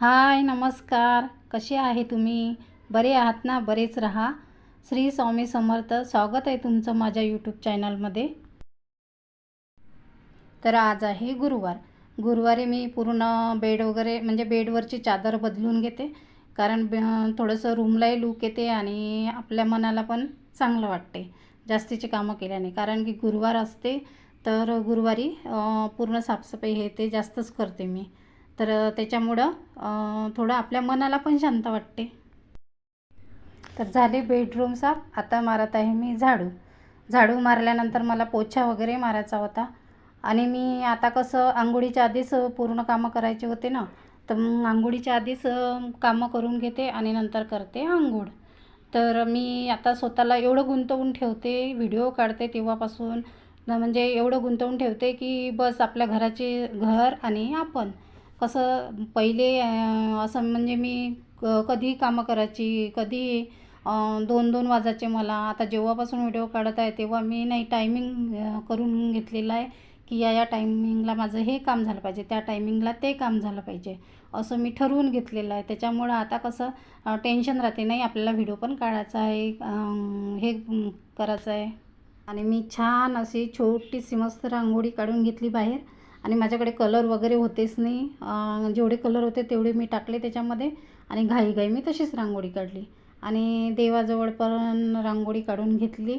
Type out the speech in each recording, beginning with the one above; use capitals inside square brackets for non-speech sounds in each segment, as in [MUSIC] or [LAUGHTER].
हाय नमस्कार. कसे आहे तुम्ही? बरे आहात ना? बरेच राहा. श्री स्वामी समर्थ स्वागत आहे तुमचं माझ्या यूट्यूब चॅनलमध्ये तर आज आहे गुरुवार. गुरुवारी मी पूर्ण बेड वगैरे म्हणजे बेडवरची चादर बदलून घेते. कारण थोडंसं रूमलाही लूक येते आणि आपल्या मनाला पण चांगलं वाटते. जास्तीची कामं केल्याने. कारण की गुरुवार असते तर गुरुवारी पूर्ण साफसफाई हे ते जास्तच करते मी. तर त्याच्यामुळं थोडं आपल्या मनाला पण शांत वाटते. तर झाले बेडरूम साफ. आता मारत आहे मी झाडू. झाडू मारल्यानंतर मला पोछा वगैरे मारायचा होता. आणि मी आता कसं आंघोळीच्या आधीच पूर्ण कामं करायचे होते ना तर मग आंघोळीच्या आधीच कामं करून घेते आणि नंतर करते आंघोळ. तर मी आता स्वतःला एवढं गुंतवून ठेवते व्हिडिओ काढते तेव्हापासून. न म्हणजे एवढं गुंतवून ठेवते की बस आपल्या घराचे घर आणि आपण. कसं पहिले असं म्हणजे मी क कधी कामं करायची कधी दोन दोन वाजायचे मला. आता जेव्हापासून व्हिडिओ काढत आहे तेव्हा मी नाही टायमिंग करून घेतलेलं आहे की या या टायमिंगला माझं हे काम झालं पाहिजे त्या टायमिंगला ते काम झालं पाहिजे असं मी ठरवून घेतलेलं आहे. त्याच्यामुळं आता कसं टेन्शन राहते. नाही आपल्याला व्हिडिओ पण काढायचा आहे हे करायचं आहे. आणि मी छान अशी छोटीशी मस्त रांगोळी काढून घेतली बाहेर. आणि माझ्याकडे कलर वगैरे होतेच नाही. जेवढे कलर होते तेवढे मी टाकले त्याच्यामध्ये आणि घाईघाई मी तशीच रांगोळी काढली. आणि देवाजवळ पण रांगोळी काढून घेतली.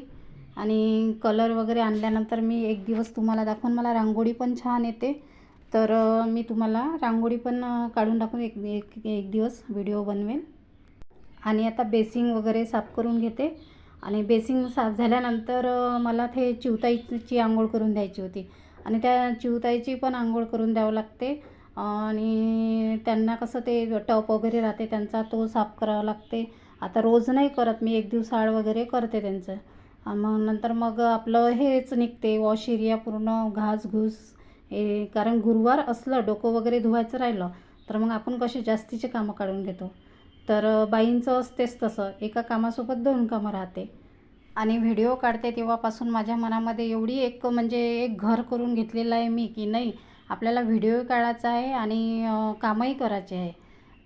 आणि कलर वगैरे आणल्यानंतर मी एक दिवस तुम्हाला दाखवून मला रांगोळी पण छान येते. तर मी तुम्हाला रांगोळी पण काढून टाकून एक एक एक दिवस व्हिडिओ बनवेन. आणि आता बेसिंग वगैरे साफ करून घेते. आणि बेसिंग साफ झाल्यानंतर मला ते चिवताईची आंघोळ करून द्यायची होती. आणि त्या चिवताईची पण आंघोळ करून द्यावं लागते. आणि त्यांना कसं ते टप वगैरे राहते त्यांचा तो साफ करावा लागते. आता रोज नाही करत मी एक दिवस आळ वगैरे करते त्यांचं. मग नंतर मग आपलं हेच निघते वॉश एरिया पूर्ण घास घूस हे कारण गुरुवार असलं डोकं वगैरे धुवायचं राहिलं तर मग आपण कसे जास्तीचे कामं काढून घेतो. तर बाईंचं असतेच तसं एका कामासोबत दोन कामं राहते. आणि व्हिडिओ काढते तेव्हापासून माझ्या मनामध्ये एवढी एक म्हणजे एक घर करून घेतलेलं आहे मी की नाही आपल्याला व्हिडिओ काढायचा आहे आणि कामही करायचे आहे.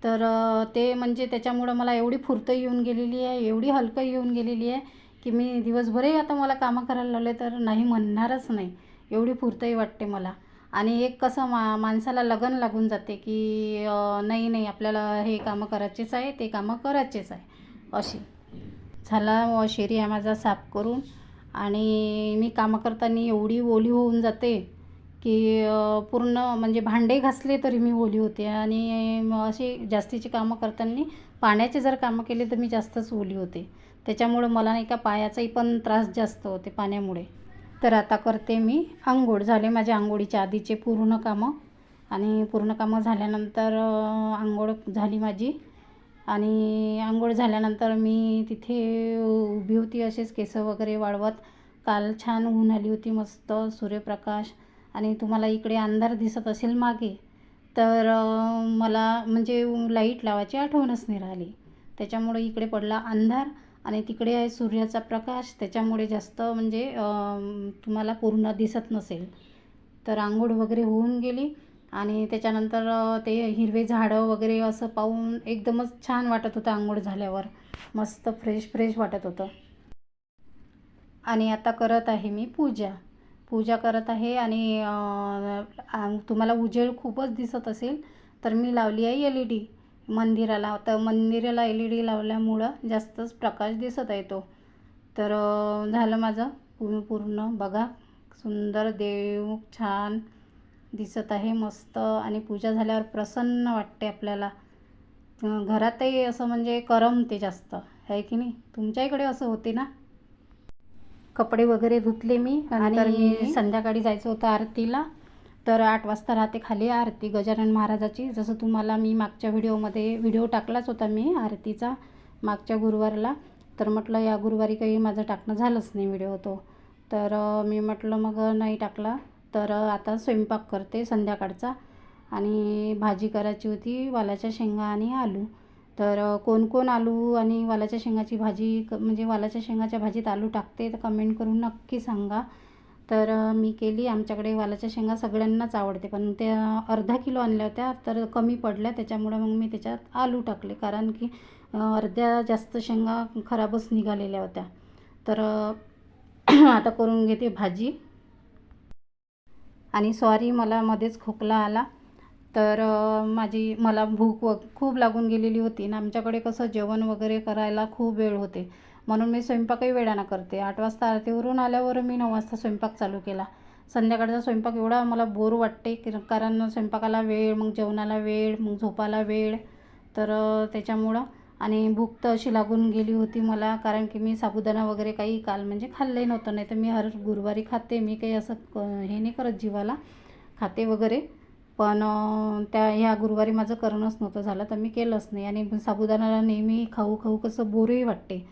तर ते म्हणजे त्याच्यामुळं मला एवढी फुर्त येऊन गेलेली आहे एवढी हलकं येऊन गेलेली आहे की मी दिवसभरही आता मला कामं करायला लावले तर नाही म्हणणारच नाही. एवढी फुर्तही वाटते मला. आणि एक कसं मा माणसाला लगन लागून जाते की नाही नाही आपल्याला हे कामं करायचेच आहे ते कामं करायचेच आहे अशी. झाला वॉश एरिया माझा साफ करून. आणि मी कामं करताना एवढी ओली होऊन जाते की पूर्ण म्हणजे भांडे घासले तरी मी ओली होते. आणि मग अशी जास्तीची कामं करताना पाण्याचे जर कामं केले तर मी जास्तच ओली होते. त्याच्यामुळं मला नाही का पायाचाही पण त्रास जास्त होते पाण्यामुळे. तर आता करते मी आंघोळ. झाले माझ्या आंघोळीच्या आधीचे पूर्ण कामं. आणि पूर्ण कामं झाल्यानंतर आंघोळ झाली माझी. आणि आंघोळ झाल्यानंतर मी तिथे उभी होती असेच केस वगैरे वाळवत. काल छान ऊन आली होती मस्त सूर्यप्रकाश. आणि तुम्हाला इकडे अंधार दिसत असेल मागे तर मला म्हणजे लाइट लावायची आठवणच नाही राहिली. त्याच्यामुळे इकडे पडला अंधार आणि तिकडे आहे सूर्याचा प्रकाश. त्याच्यामुळे जास्त म्हणजे तुम्हाला पूर्ण दिसत नसेल. तर आंघोळ वगैरे होऊन गेली. आणि त्याच्यानंतर ते हिरवे झाडं वगैरे असं पाहून एकदमच छान वाटत होतं आंघोळ झाल्यावर. मस्त फ्रेश फ्रेश वाटत होतं. आणि आता करत आहे मी पूजा. पूजा करत आहे आणि तुम्हाला उजेड खूपच दिसत असेल तर मी लावली आहे एल ई डी मंदिराला. तर मंदिराला एल ई डी लावल्यामुळं जास्तच प्रकाश दिसत आहे तो. तर झालं माझं पूर्ण पूर्ण. बघा सुंदर देव छान. दिसत आहे मस्त आणि पूजा झाल्यावर प्रसन्न वाटते आपल्याला. घरातही असं म्हणजे करमते जास्त आहे की नाही? तुमच्या इकडे असं होते ना? कपडे वगैरे धुतले मी आणि संध्याकाळी जायचं होतं आरतीला. तर आठ वाजता राहते खाली आरती गजानन महाराजाची. जसं तुम्हाला मी मागच्या व्हिडिओमध्ये व्हिडिओ टाकलाच होता मी आरतीचा मागच्या गुरुवारला. तर म्हटलं या गुरुवारी काही माझं टाकणं झालंच नाही व्हिडिओ तो. तर मी म्हटलं मग नाही टाकला. तर आता स्वयंपाक करते संध्याकाळचा आणि भाजी करायची होती वालाच्या शेंगा आणि आलू. तर कोण कोण आलू आणि वालाच्या शेंगाची भाजी क म्हणजे वालाच्या शेंगाच्या भाजीत आलू टाकते तर कमेंट करून नक्की सांगा. तर मी केली. आमच्याकडे वालाच्या शेंगा सगळ्यांनाच आवडते. पण त्या अर्धा किलो आणल्या होत्या तर कमी पडल्या. त्याच्यामुळे मग मी त्याच्यात आलू टाकले. कारण की अर्ध्या जास्त शेंगा खराबच निघालेल्या होत्या. तर [CLEARS THROAT] आता करून घेते भाजी. आणि सॉरी मला मध्येच खोकला आला. तर माझी मला भूक व खूप लागून गेलेली होती आणि आमच्याकडे कसं जेवण वगैरे करायला खूप वेळ होते. म्हणून मी स्वयंपाकही वेळानं करते. आठ वाजता आरतीवरून आल्यावर मी नऊ वाजता स्वयंपाक चालू केला. संध्याकाळचा स्वयंपाक एवढा मला बोर वाटते की कारण स्वयंपाकाला वेळ मग जेवणाला वेळ मग झोपायला वेळ. तर त्याच्यामुळं आणि भूक तर अशी लागून गेली होती मला कारण की मी साबुदाणा वगैरे काही काल म्हणजे खाल्लंही नव्हतं नाही तर मी हर गुरुवारी खाते मी काही असं क हे नाही करत जीवाला खाते वगैरे. पण त्या ह्या गुरुवारी माझं करणंच नव्हतं झालं तर मी केलंच नाही. आणि साबुदाणाला नेहमी खाऊ खाऊ कसं बोरही वाटते.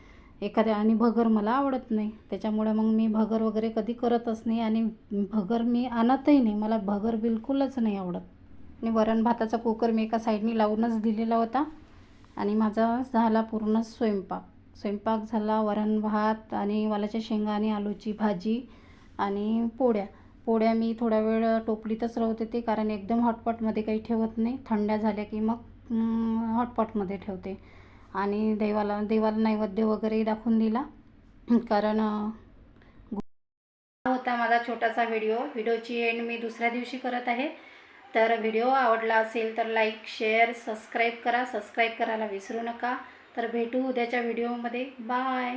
एखाद्या आणि भगर मला आवडत नाही. त्याच्यामुळे मग मी भगर वगैरे कधी करतच नाही आणि भगर मी आणतही नाही. मला भगर बिलकुलच नाही आवडत. आणि वरण भाताचा कुकर मी एका साईडनी लावूनच दिलेला होता. आणि माझा झाला पूर्ण स्वयंपाक. स्वयंपाक झाला वरण भात आणि वालाच्या शेंगा आणि आलूची भाजी आणि पोळ्या. पोळ्या मी थोडा वेळ टोपलीतच राहू देते कारण एकदम हॉटपॉटमध्ये काही ठेवत नाही. थंड्या झाल्या की मग हॉटपॉटमध्ये ठेवते. आणि देवाला देवाला नैवेद्य वगैरे दाखवून दिला. कारण होता माझा छोटासा व्हिडिओ. व्हिडिओची एंड मी दुसऱ्या दिवशी करत आहे. तर व्हिडिओ आवडला असेल तर लाईक शेअर सबस्क्राईब करा. सबस्क्राईब करायला विसरू नका. तर भेटू उद्याच्या व्हिडिओमध्ये. बाय.